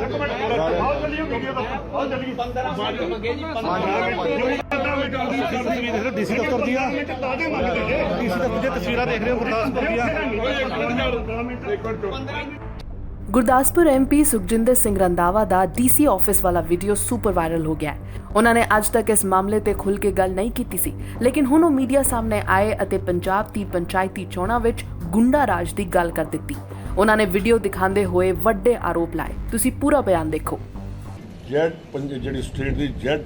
ਆਓ ਚੱਲੀਏ ਵੀਡੀਓ ਦਾ ਆਓ ਚੱਲੀਏ 15 ਮਿੰਟ ਮੰਗੇ ਜੀ 15 ਡੀਸੀ ਦਫ਼ਤਰ ਦੀਆਂ ਡੀਸੀ ਦਫ਼ਤਰ ਦੀਆਂ ਤਸਵੀਰਾਂ ਦੇਖ ਰਹੇ ਹੋ ਗੁਰਦਾਸਪੁਰ ਦੀਆਂ। ਗੁਰਦਾਸਪੁਰ ਐਮਪੀ ਸੁਖਜਿੰਦਰ ਸਿੰਘ ਰੰਦਾਵਾ ਦਾ ਡੀਸੀ ਆਫਿਸ ਵਾਲਾ ਵੀਡੀਓ ਸੁਪਰ ਵਾਇਰਲ ਹੋ ਗਿਆ ਹੈ। ਉਹਨਾਂ ਨੇ ਅੱਜ ਤੱਕ ਇਸ ਮਾਮਲੇ ਤੇ ਖੁੱਲ ਕੇ ਗੱਲ ਨਹੀਂ ਕੀਤੀ ਸੀ। ਲੇਕਿਨ ਹੁਣ ਉਹ ਮੀਡੀਆ ਸਾਹਮਣੇ ਆਏ ਅਤੇ ਪੰਜਾਬ ਦੀ ਪੰਚਾਇਤੀ ਚੋਣਾਂ ਵਿੱਚ ਗੁੰਡਾ ਰਾਜ ਦੀ ਗੱਲ ਕਰ ਦਿੱਤੀ। ਉਹਨਾਂ ਨੇ ਵੀਡੀਓ ਦਿਖਾਉਂਦੇ ਹੋਏ ਵੱਡੇ ਆਰੋਪ ਲਾਏ। ਤੁਸੀਂ ਪੂਰਾ ਬਿਆਨ ਦੇਖੋ। ਜੈਡ ਪੰਜ, ਜਿਹੜੀ ਸਟੇਟ ਦੀ ਜੈਡ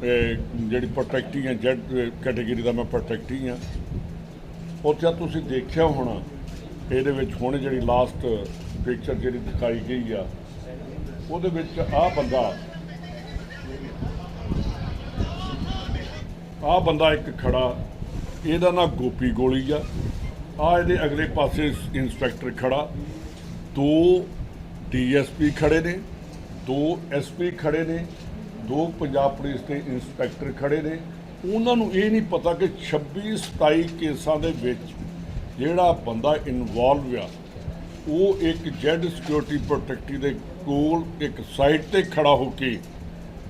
ਜਿਹੜੀ ਪ੍ਰੋਟੈਕਟਿੰਗ ਹੈ ਜੈਡ ਕੈਟਾਗਰੀ ਦਾ ਮੈਂ ਪ੍ਰੋਟੈਕਟਿੰਗ ਹਾਂ ਉੱਥੇ ਤੁਸੀਂ ਦੇਖਿਆ ਹੋਣਾ, ਇਹਦੇ ਵਿੱਚ ਹੁਣ ਜਿਹੜੀ ਲਾਸਟ ਪਿਕਚਰ ਜਿਹੜੀ ਦਿਖਾਈ ਗਈ ਆ, ਉਹਦੇ ਵਿੱਚ ਆਹ ਬੰਦਾ ਆਹ ਬੰਦਾ ਇੱਕ ਖੜਾ, ਇਹਦਾ ਨਾਂ ਗੋਪੀ ਗੋਲੀ ਆ। ਆ ਇਹਦੇ ਅਗਲੇ ਪਾਸੇ ਇੰਸਪੈਕਟਰ ਖੜਾ ਦੋ ਡੀਐਸਪੀ ਖੜੇ ਨੇ ਦੋ ਐਸਪੀ ਖੜੇ ਨੇ ਦੋ ਪੰਜਾਬ ਪੁਲਿਸ ਦੇ ਇੰਸਪੈਕਟਰ ਖੜੇ ਨੇ ਉਹਨਾਂ ਨੂੰ ਇਹ ਨਹੀਂ ਪਤਾ ਕਿ 26 27 ਕੇਸਾਂ ਦੇ ਵਿੱਚ ਜਿਹੜਾ ਬੰਦਾ ਇਨਵੋਲਵ ਆ ਉਹ ਇੱਕ ਜੈਡ ਸਿਕਿਉਰਿਟੀ ਪ੍ਰੋਟੈਕਟੀ ਦੇ ਕੋਲ ਇੱਕ ਸਾਈਟ ਤੇ ਖੜਾ ਹੋ ਕੇ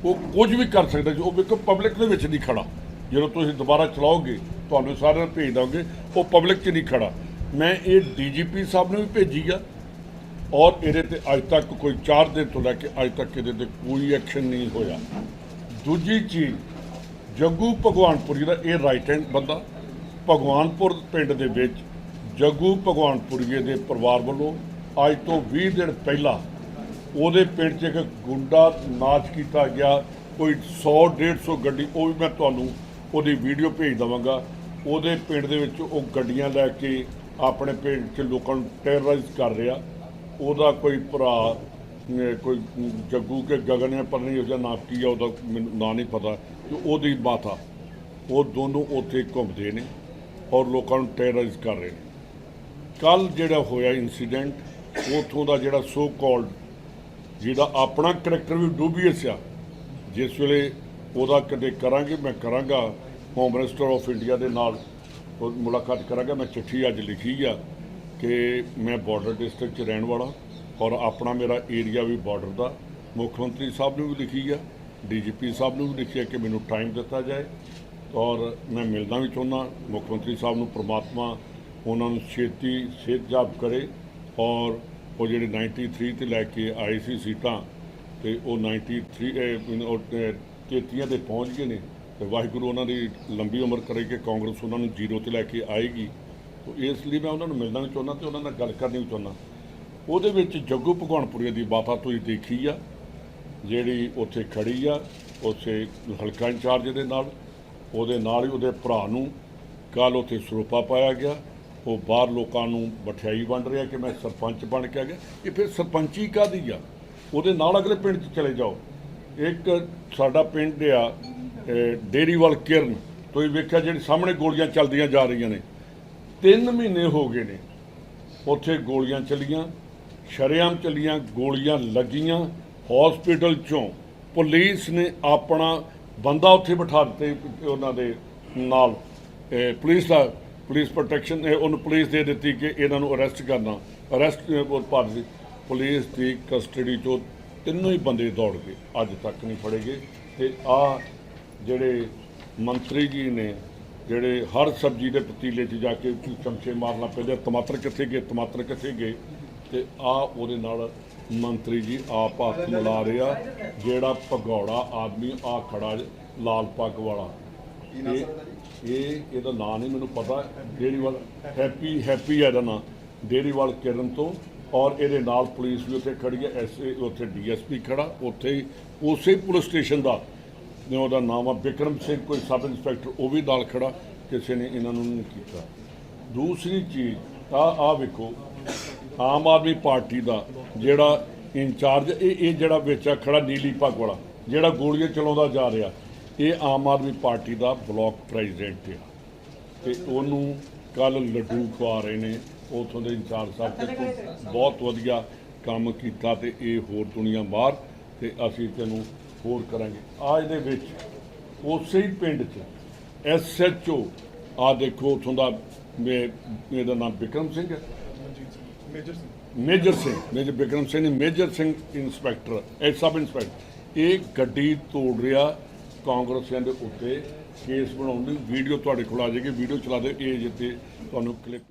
ਉਹ ਕੁਝ ਵੀ ਕਰ ਸਕਦਾ ਜੀ ਉਹ ਬਿਲਕੁਲ ਪਬਲਿਕ ਦੇ ਵਿੱਚ ਨਹੀਂ ਖੜਾ ਜਦੋਂ ਤੁਸੀਂ ਦੁਬਾਰਾ ਚਲਾਓਗੇ, ਤੁਹਾਨੂੰ ਸਾਰਿਆਂ ਨੂੰ ਭੇਜ ਦਾਂਗੇ, ਉਹ ਪਬਲਿਕ 'ਚ ਨਹੀਂ ਖੜਾ। ਮੈਂ ਇਹ ਡੀਜੀਪੀ ਸਾਹਿਬ ਨੂੰ ਵੀ ਭੇਜੀ ਆ। ਔਰ ਇਹਦੇ ਤੇ ਅੱਜ ਤੱਕ ਕੋਈ 4 ਦਿਨ ਤੋਂ ਲੈ ਕੇ ਅੱਜ ਤੱਕ ਇਹਦੇ ਤੇ ਕੋਈ ਐਕਸ਼ਨ ਨਹੀਂ ਹੋਇਆ। ਦੂਜੀ ਚੀਜ਼, ਜੱਗੂ ਭਗਵਾਨਪੁਰੀ ਦਾ ਇਹ ਰਾਈਟ ਹੈਂਡ ਬੰਦਾ, ਭਗਵਾਨਪੁਰ ਪਿੰਡ ਦੇ ਵਿੱਚ ਜੱਗੂ ਭਗਵਾਨਪੁਰੀਏ ਦੇ ਪਰਿਵਾਰ ਵੱਲੋਂ ਅੱਜ ਤੋਂ 20 ਦਿਨ ਪਹਿਲਾਂ ਉਹਦੇ ਪਿੰਡ 'ਚ ਇੱਕ ਗੁੰਡਾ ਨਾਚ ਕੀਤਾ ਗਿਆ। ਕੋਈ 100 150 ਗੱਡੀ, ਉਹ ਵੀ ਮੈਂ ਤੁਹਾਨੂੰ ਉਹਦੀ ਵੀਡੀਓ ਭੇਜ ਦਵਾਂਗਾ। ਉਹਦੇ ਪਿੰਡ ਦੇ ਵਿੱਚ ਉਹ ਗੱਡੀਆਂ ਲੈ ਕੇ ਆਪਣੇ ਪਿੰਡ 'ਚ ਲੋਕਾਂ ਨੂੰ ਟੈਰਰਾਈਜ਼ ਕਰ ਰਿਹਾ। ਉਹਦਾ ਕੋਈ ਭਰਾ ਕੋਈ ਜੱਗੂ ਕੇ ਗਗਨ ਹੈ ਪਰ ਨਹੀਂ ਉਹਦਾ ਨਾਮ ਕੀ ਆ, ਉਹਦਾ ਮੈਨੂੰ ਨਾਂ ਨਹੀਂ ਪਤਾ। ਕਿ ਉਹਦੀ ਮਾਤਾ, ਉਹ ਦੋਨੋਂ ਉੱਥੇ ਘੁੰਮਦੇ ਨੇ ਔਰ ਲੋਕਾਂ ਨੂੰ ਟੈਰਰਾਈਜ਼ ਕਰ ਰਹੇ ਨੇ। ਕੱਲ ਜਿਹੜਾ ਹੋਇਆ ਇਨਸੀਡੈਂਟ ਉਥੋਂ ਦਾ ਜਿਹੜਾ ਸੋ ਕਾਲਡ ਜਿਹਦਾ ਆਪਣਾ ਕਰੈਕਟਰ ਵੀ ਡੂਬੀਅਸ ਆ। ਜਿਸ ਵੇਲੇ ਉਹਦਾ ਕਦੇ ਕਰਾਂਗੇ, ਮੈਂ ਕਰਾਂਗਾ। ਹੋਮ ਮਿਨਿਸਟਰ ਆਫ ਇੰਡੀਆ ਦੇ ਨਾਲ ਮੁਲਾਕਾਤ ਕਰਾਂਗਾ। ਮੈਂ ਚਿੱਠੀ ਅੱਜ ਲਿਖੀ ਆ ਕਿ ਮੈਂ ਬਾਰਡਰ ਡਿਸਟ੍ਰਿਕਟ 'ਚ ਰਹਿਣ ਵਾਲਾ ਔਰ ਆਪਣਾ ਮੇਰਾ ਏਰੀਆ ਵੀ ਬਾਰਡਰ ਦਾ। ਮੁੱਖ ਮੰਤਰੀ ਸਾਹਿਬ ਨੂੰ ਵੀ ਲਿਖੀ ਆ ਡੀਜੀਪੀ ਸਾਹਿਬ ਨੂੰ ਵੀ ਲਿਖੀ ਆ ਕਿ ਮੈਨੂੰ ਟਾਈਮ ਦਿੱਤਾ ਜਾਏ ਔਰ ਮੈਂ ਮਿਲਣਾ ਵੀ ਚਾਹੁੰਦਾ ਮੁੱਖ ਮੰਤਰੀ ਸਾਹਿਬ ਨੂੰ ਪ੍ਰਮਾਤਮਾ ਉਹਨਾਂ ਨੂੰ ਛੇਤੀ ਸਿਹਤਯਾਬ ਕਰੇ ਔਰ ਉਹ ਜਿਹੜੇ 93 ਤੇ ਲੈ ਕੇ ਆਏ ਸੀ ਸੀਟਾਂ ਤੇ ਉਹ 93 ਇਹ, ਉਹ, ਅਹ, 33 ਤੇ ਪਹੁੰਚ ਗਏ ਨੇ। ਤੇ ਵਾਹਿਗੁਰੂ ਉਹਨਾਂ ਦੀ ਲੰਬੀ ਉਮਰ ਕਰੇ ਕਿ ਕਾਂਗਰਸ ਉਹਨਾਂ ਨੂੰ ਜ਼ੀਰੋ ਤੇ ਲੈ ਕੇ ਆਏਗੀ। ਤੋ ਇਸ ਲਈ ਮੈਂ ਉਹਨਾਂ ਨੂੰ ਮਿਲਣਾ ਵੀ ਚਾਹੁੰਦਾ ਤੇ ਉਹਨਾਂ ਨਾਲ ਗੱਲ ਕਰਨੀ ਵੀ ਚਾਹੁੰਦਾ। ਉਹਦੇ ਵਿੱਚ ਜੱਗੂ ਭਗਵਾਨਪੁਰੀ ਦੀ ਬਾਤਾਂ ਤੁਸੀਂ ਦੇਖੀ ਆ, ਜਿਹੜੀ ਉੱਥੇ ਖੜੀ ਆ ਉਸੇ ਹਲਕਾ ਇੰਚਾਰਜ ਦੇ ਨਾਲ, ਉਹਦੇ ਨਾਲ ਹੀ ਉਹਦੇ ਭਰਾ ਨੂੰ ਕੱਲ ਉੱਥੇ ਸਰੂਪਾ ਪਾਇਆ ਗਿਆ। ਉਹ ਬਾਹਰ ਲੋਕਾਂ ਨੂੰ ਮਠਿਆਈ ਵੰਡ ਰਿਹਾ ਕਿ ਮੈਂ ਸਰਪੰਚ ਬਣ ਕੇ ਆ ਗਿਆ। ਇਹ ਫਿਰ ਸਰਪੰਚੀ ਕਾਦੀ ਆ? ਉਹਦੇ ਨਾਲ ਅਗਲੇ ਪਿੰਡ 'ਚ ਚਲੇ ਜਾਓ। ਇੱਕ ਸਾਡਾ ਪਿੰਡ ਆ ਇਹ ਡੇਰੀਵਾਲ ਕਿਰਨ, ਤੁਸੀਂ ਵੇਖਿਆ ਜਿਹੜੀ ਸਾਹਮਣੇ ਗੋਲੀਆਂ ਚੱਲਦੀਆਂ ਜਾ ਰਹੀਆਂ ਨੇ। ਤਿੰਨ ਮਹੀਨੇ ਹੋ ਗਏ ਨੇ, ਉੱਥੇ ਗੋਲੀਆਂ ਚੱਲੀਆਂ, ਸ਼ਰੇਆਮ ਚੱਲੀਆਂ, ਗੋਲੀਆਂ ਲੱਗੀਆਂ। ਹਸਪੀਟਲ ਚੋਂ ਪੁਲਿਸ ਨੇ ਆਪਣਾ ਬੰਦਾ ਉੱਥੇ ਬਿਠਾ ਦਿੱਤੇ, ਉਹਨਾਂ ਦੇ ਨਾਲ। ਪੁਲਿਸ ਦਾ, ਪੁਲਿਸ ਪ੍ਰੋਟੈਕਸ਼ਨ ਉਹਨੂੰ ਪੁਲਿਸ ਦੇ ਦਿੱਤੀ ਕਿ ਇਹਨਾਂ ਨੂੰ ਅਰੈਸਟ ਕਰਨਾ। ਅਰੈਸਟ ਭਾਰਤ ਦੀ ਪੁਲਿਸ ਦੀ ਕਸਟਡੀ ਚੋਂ ਤਿੰਨੋਂ ਹੀ ਬੰਦੇ ਦੌੜ ਗਏ, ਅੱਜ ਤੱਕ ਨਹੀਂ ਫੜੇ ਗਏ। ਤੇ ਆ ਜਿਹੜੇ ਮੰਤਰੀ ਜੀ ਨੇ ਜਿਹੜੇ ਹਰ ਸਬਜ਼ੀ ਦੇ ਪਤੀਲੇ 'ਚ ਜਾ ਕੇ ਚਮਚੇ ਮਾਰਨਾ ਪੈਂਦੇ ਟਮਾਟਰ ਕਿੱਥੇ ਗਏ ਟਮਾਟਰ ਕਿੱਥੇ ਗਏ ਤੇ ਆ ਉਹਦੇ ਨਾਲ ਮੰਤਰੀ ਜੀ ਆਪ ਹੱਥ ਮਿਲਾ ਰਿਹਾ ਜਿਹੜਾ ਭਗੌੜਾ ਆਦਮੀ ਆ ਖੜਾ ਲਾਲ ਪੱਗ ਵਾਲਾ। ਇਹ ਇਹ ਇਹਦਾ ਨਾਂ ਨਹੀਂ ਮੈਨੂੰ ਪਤਾ ਡੇਰੀਵਾਲ ਹੈਪੀ ਹੈਪੀ ਹੈ ਇਹਦਾ ਨਾਂ ਡੇਰੀਵਾਲ ਕਿਰਨ ਤੋਂ ਔਰ ਇਹਦੇ ਨਾਲ ਪੁਲਿਸ ਵੀ ਉੱਥੇ ਖੜੀ ਹੈ ਐਸਏ ਉੱਥੇ ਡੀਐਸਪੀ ਖੜਾ ਉੱਥੇ ਹੀ ਉਸੇ ਪੁਲਿਸ ਸਟੇਸ਼ਨ ਦਾ ਨੇ ਉਹਦਾ ਨਾਮ ਆ ਬਿਕਰਮ ਸਿੰਘ ਕੋਈ ਸਬ ਇੰਸਪੈਕਟਰ ਉਹ ਵੀ ਨਾਲ ਖੜਾ ਕਿਸੇ ਨੇ ਇਹਨਾਂ ਨੂੰ ਨਹੀਂ ਕੀਤਾ। ਦੂਸਰੀ ਚੀਜ਼ ਆ ਆ ਵੇਖੋ ਆਮ ਆਦਮੀ ਪਾਰਟੀ ਦਾ ਜਿਹੜਾ ਇੰਚਾਰਜ ਇਹ ਇਹ ਜਿਹੜਾ ਵਿੱਚ ਆ ਖੜਾ ਨੀਲੀ ਪੱਗ ਵਾਲਾ ਜਿਹੜਾ ਗੋਲੀਆਂ ਚਲਾਉਂਦਾ ਜਾ ਰਿਹਾ ਇਹ ਆਮ ਆਦਮੀ ਪਾਰਟੀ ਦਾ ਬਲਾਕ ਪ੍ਰੈਜ਼ੀਡੈਂਟ ਆ। ਤੇ ਉਹਨੂੰ ਕੱਲ ਲੱਡੂ ਖਵਾ ਰਹੇ ਨੇ ਉਥੋਂ ਦੇ ਇੰਚਾਰਜ ਸਾਹਿਬ ਤੇ ਤੂੰ ਬਹੁਤ ਵਧੀਆ ਕੰਮ ਕੀਤਾ ਤੇ ਇਹ ਹੋਰ ਦੁਨੀਆ ਬਾਹਰ ਤੇ ਅਸੀਂ ਤੈਨੂੰ ਹੋਰ ਕਰਾਂਗੇ। ਆ ਇਹਦੇ ਵਿੱਚ ਉਸੇ ਹੀ ਪਿੰਡ 'ਚ ਐਸਐਚਓ ਆ ਦੇਖੋ ਉਥੋਂ ਦਾ ਮੇ- ਇਹਦਾ ਨਾਮ ਵਿਕਰਮ ਸਿੰਘ ਹੈ। ਮੇਜਰ ਸਿੰਘ। ਮੇਜਰ ਬਿਕਰਮ ਸਿੰਘ ਨਹੀਂ ਮੇਜਰ ਸਿੰਘ ਇੰਸਪੈਕਟਰ ਇਹ ਸਬ ਇੰਸਪੈਕਟਰ। ਇਹ ਗੱਡੀ ਤੋੜ ਰਿਹਾ ਕਾਂਗਰਸੀਆਂ ਦੇ ਉੱਤੇ ਕੇਸ ਬਣਾਉਣ ਦੀ ਵੀਡੀਓ ਤੁਹਾਡੇ ਕੋਲ ਆ ਜਾਏਗੀ ਵੀਡੀਓ ਚਲਾ ਦਿਓ ਇਹ ਜਿੱਤੇ ਤੁਹਾਨੂੰ ਕਲਿੱਪ